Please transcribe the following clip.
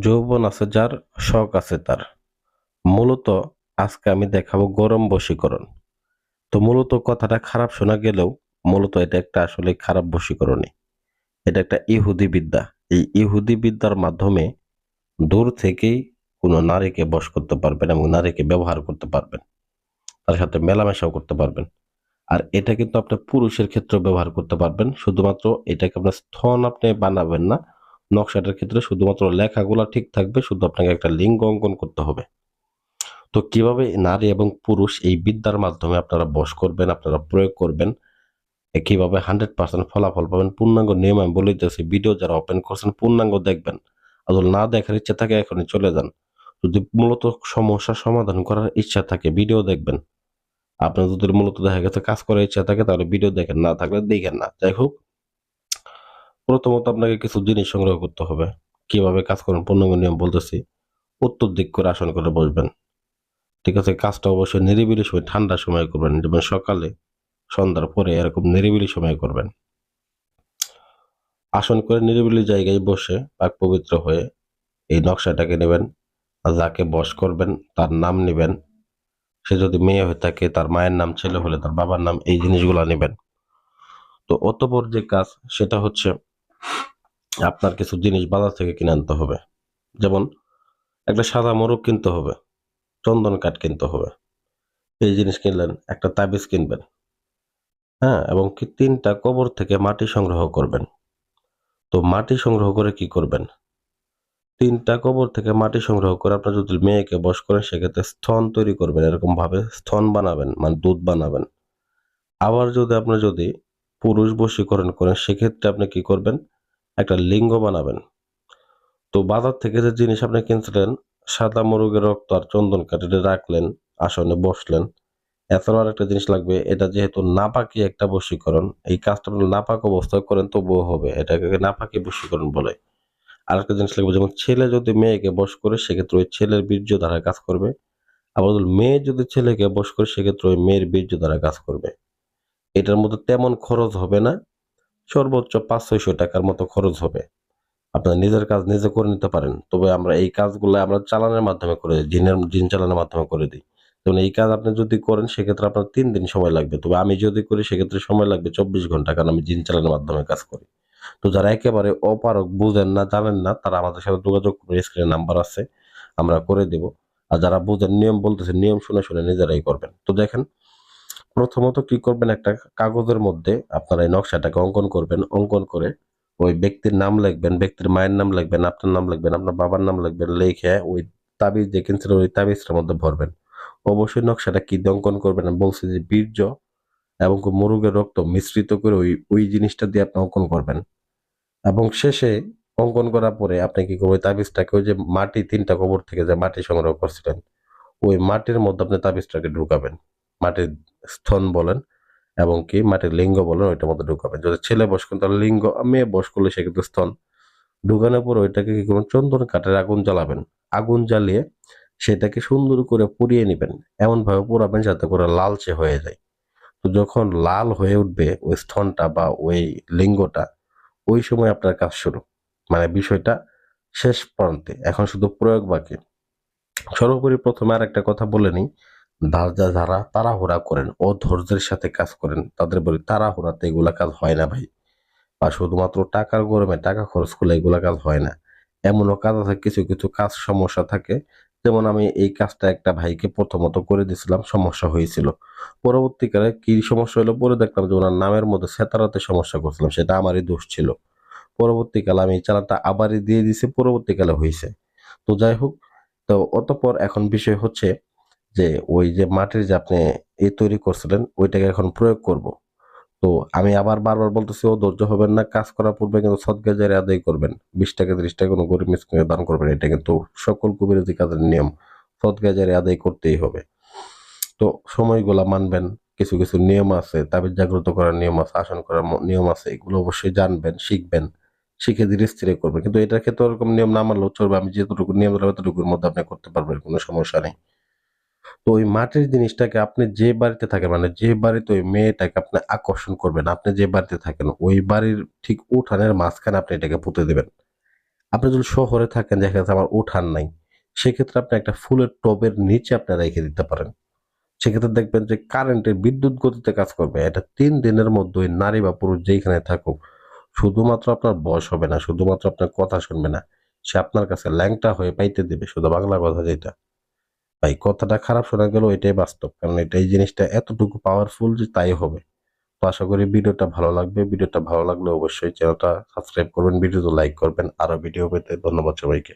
যৌবন আছে যার শখ আছে তার। মূলত আজকে আমি দেখাবো গরম বশীকরণ। তো মূলত কথাটা খারাপ শোনা গেলেও মূলত এটা একটা আসলে খারাপ বশীকরণই। এটা একটা ইহুদি বিদ্যা। এই ইহুদি বিদ্যার মাধ্যমে দূর থেকেই কোনো নারীকে বশ করতে পারবেন এবং নারীকে ব্যবহার করতে পারবেন। তার সাথে মেলামেশাও করতে পারবেন। আর এটা কিন্তু আপনার পুরুষের ক্ষেত্রে ব্যবহার করতে পারবেন। শুধুমাত্র এটাকে আপনার স্থন আপনি বানাবেন না নকশাটার ক্ষেত্রে শুধুমাত্র লেখাগুলা ঠিক থাকবে, শুধু আপনাকে একটা লিঙ্গ অঙ্কন করতে হবে। তো কীভাবে নারী এবং পুরুষ এই বিদ্যার মাধ্যমে আপনারা বশ করবেন, আপনারা প্রয়োগ করবেন কীভাবে হান্ড্রেড পার্সেন্ট ফলাফল পাবেন, পূর্ণাঙ্গ নিয়ম আমি বলে দিতেছি, ভিডিও যারা ওপেন করছেন পূর্ণাঙ্গ দেখবেন। যদি না দেখার ইচ্ছা থাকে এখনই চলে যান। যদি মূলত সমস্যা সমাধান করার ইচ্ছা থাকে, ভিডিও দেখবেন। আপনার যদি মূলত দেখা গেছে কাজ করার ইচ্ছা থাকে, তাহলে ভিডিও দেখেন, না থাকলে দেখেন না। যাই হোক প্রথমত আপনাকে কিছু জিনিস সংগ্রহ করতে হবে। কীভাবে কাজ করেন পূর্ণাঙ্গ নিয়ম বলতেছি, উত্তর দিক করে আসন করে বসবেন। ঠিক আছে, কাজটা অবশ্যই নিরিবিলি সময়, ঠান্ডা সময় করবেন, যেমন সকালে সন্ধ্যার পরে এরকম নিরিবিলি সময় করবেন। আসন করে নিরিবিলি জায়গায় বসে পাক পবিত্র হয়ে এই নকশাটাকে নেবেন যাকে বশ করবেন তার নাম নেবেন। সে যদি মেয়ে হয়ে থাকে, তার মায়ের নাম, ছেলে হলে তার বাবার নাম, এই জিনিসগুলো নেবেন। তো অতপর যে কাজ, সেটা হচ্ছে আপনার কিছু জিনিস বাজার থেকে কিনে আনতে হবে। যেমন, একটা সাদা মোরগ কিনতে হবে, চন্দন কাঠ কিনতে হবে। এই জিনিস কিনলেন, একটা তাবিজ কিনবেন। হ্যাঁ এবং কি তিনটা কবর থেকে মাটি সংগ্রহ করবেন। তো মাটি সংগ্রহ করে কি করবেন? তিনটা কবর থেকে মাটি সংগ্রহ করে আপনার যদি মেয়েকে বস করেন, সেক্ষেত্রে স্থন তৈরি করবেন এরকম ভাবে স্থন বানাবেন মানে দুধ বানাবেন। আবার যদি আপনার যদি পুরুষ বশীকরণ করেন, সেক্ষেত্রে আপনি কি করবেন? একটা লিঙ্গ বানাবেন। তো বাজার থেকে যে জিনিস আপনি কিনছিলেন, সাদা মুরগের রক্ত আর চন্দন কাঠে রাখলেন, আসনে বসলেন, এছাড়াও আর একটা জিনিস লাগবে, এটা যেহেতু নাপাকি একটা বশীকরণ, এই কাজটা আপনি নাপাক অবস্থায় করেন তবুও হবে, এটাকে নাপাকি বশীকরণ বলে। আর একটা জিনিস লাগবে, যেমন ছেলে যদি মেয়েকে বস করে, সেক্ষেত্রে ওই ছেলের বীর্য দ্বারা কাজ করবে, আবার মেয়ে যদি ছেলেকে বস করে, সেক্ষেত্রে ওই মেয়ের বীর্য দ্বারা কাজ করবে। এটার মধ্যে তেমন খরচ হবে না সর্বোচ্চ পাঁচ ছয়শো টাকার মতো খরচ হবে। আপনার নিজের কাজ নিজে করে নিতে পারেন। তবে আমরা এই কাজগুলো আমরা চালানোর মাধ্যমে করে দিই জিনের জিন চালানোর মাধ্যমে করে দিই। যেমন এই কাজ আপনি যদি করেন, সেক্ষেত্রে আপনার তিন দিন সময় লাগবে। তবে আমি যদি করি, সেক্ষেত্রে সময় লাগবে চব্বিশ ঘণ্টা, কারণ আমি জিন চালানোর মাধ্যমে কাজ করি। তো যারা একেবারে অপারক বুঝেন না, জানেন না, তারা আমাদের সাথে যোগাযোগ করে স্ক্রিনে নাম্বার আছে, আমরা করে দেব। আর যারা বুঝেন, নিয়ম বলতেছে, নিয়ম শুনে শুনে নিজেরাই করবেন। তো দেখেন প্রথমত কি করবেন? একটা কাগজের মধ্যে আপনারা এই নকশাটাকে অঙ্কন করবেন। অঙ্কন করে ওই ব্যক্তির নাম লিখবেন, ব্যক্তির মায়ের নাম লিখবেন, আপনার নাম লিখবেন, আপনার বাবার নাম লিখবেন, লিখে ওই তাবিজ যে কিনছিল ওই তাবিজটার মধ্যে ভরবেন। অবশ্যই নকশাটা কি অঙ্কন করবেন বলছি যে বীর্য এবং মুরুগের রক্ত মিশ্রিত করে ওই ওই জিনিসটা দিয়ে আপনি অঙ্কন করবেন। এবং শেষে অঙ্কন করার পরে আপনি কি করবেন? তাবিজটাকে ওই যে মাটি, তিনটা কবর থেকে যে মাটি সংগ্রহ করছিলেন, ওই মাটির মধ্যে আপনি তাবিজটাকে ঢুকাবেন। মাটির স্থন বলেন এবং কি মাটির লিঙ্গ বলেন, ওইটার মধ্যে ঢুকাবেন। যদি ছেলে বস করেন, তাহলে লিঙ্গ, মেয়ে বস করলে সে কিন্তু স্থন ঢুকানোর পর ওইটাকে কি করবেন? চন্দন কাঠের আগুন জ্বালাবেন। আগুন জ্বালিয়ে সেটাকে সুন্দর করে পুড়িয়ে নেবেন। এমন ভাবে পোড়াবেন যাতে করে লালচে হয়ে যায়। তো যখন লাল হয়ে উঠবে, ওই স্থনটা বা ওই লিঙ্গটা, ওই সময় আপনার কাজ শুরু। মানে বিষয়টা শেষ প্রান্তে। এখন শুধু প্রয়োগ বাকি। সর্বোপরি প্রথমে আর একটা কথা বলে নিই। যারা যারা তাড়াহুড়া করেন ও ধৈর্যের সাথে কাজ করেন। তাদের বলি, তাড়াহুড়াতে এগুলা কাজ হয় না ভাই। বা শুধুমাত্র টাকার গরমে টাকা খরচ করলে এগুলা কাজ হয় না। এমনও কাজ আছে, কিছু কিছু কাজ সমস্যা থাকে। যেমন আমি এই কাজটা একটা ভাইকে প্রথমত করে দিয়েছিলাম, সমস্যা হয়েছিল। পরবর্তীকালে কি সমস্যা হলো পরে দেখলাম যে ওনার নামের মধ্যে সেতারাতে সমস্যা করছিলাম, সেটা আমারই দোষ ছিল। পরবর্তীকালে আমি এই চালানটা আবারই দিয়ে দিছি পরবর্তীকালে হয়েছে। তো যাই হোক, তো অতপর এখন বিষয় হচ্ছে যে ওই যে মাটির যে আপনি এ তৈরি করছিলেন, ওইটাকে এখন প্রয়োগ করব। তো আমি আবার বারবার বলতেছি, ও ধৈর্য হবেন না, কাজ করার পূর্বে কিন্তু সদকা জারি আদায় করবেন। বিশ টাকা, ত্রিশ টাকা কোনো গরিব মিসকিনকে দান করবেন, এটা কিন্তু সকল কবিরাজি কাজের নিয়ম। সদকা জারি আদায় করতেই হবে। তো সময়গুলা মানবেন, কিছু কিছু নিয়ম আছে, তাবিজ জাগ্রত করার নিয়ম আছে, আসন করার নিয়ম আছে, এগুলো অবশ্যই জানবেন, শিখবেন, শিখে ধীরে স্থিরে করবেন। কিন্তু এটার ক্ষেত্রে ওরকম নিয়ম না মানলেও চলবে। আমি যেটুকু নিয়ম এতটুকুর মধ্যে আপনি করতে পারবেন, কোনো সমস্যা নেই। তো ওই মাটির জিনিসটাকে আপনি যে বাড়িতে থাকেন মানে যে বাড়িতে ওই মেয়েটাকে আপনি আকর্ষণ করবেন, আপনি যে বাড়িতে থাকেন, ওই বাড়ির ঠিক উঠানের মাঝখানে আপনি এটাকে পুঁতে দেবেন। আপনি যদি শহরে থাকেন, দেখা যাচ্ছে আমার উঠান নাই, সেক্ষেত্রে আপনি একটা ফুলের টবের নিচে আপনি রেখে দিতে পারেন। সেক্ষেত্রে দেখবেন যে কারেন্টের বিদ্যুৎ গতিতে কাজ করবে। এটা তিন দিনের মধ্যে ওই নারী বা পুরুষ যেইখানে থাকুক, শুধুমাত্র আপনার বয়স হবে না, শুধুমাত্র আপনার কথা শুনবে না, সে আপনার কাছে ল্যাংটা হয়ে পাইতে দেবে, শুধু বাংলা কথা যেটা ভাই কথাটা খারাপ শোনা গেল, এটাই বাস্তব। কারণ এটা এই জিনিসটা এতটুকু পাওয়ারফুল যে তাই হবে। তো আশা করি ভিডিওটা ভালো লাগবে। ভিডিওটা ভালো লাগলে অবশ্যই চ্যানেলটা সাবস্ক্রাইব করবেন, ভিডিওতে লাইক করবেন। আরও ভিডিও পেতে ধন্যবাদ সবাইকে।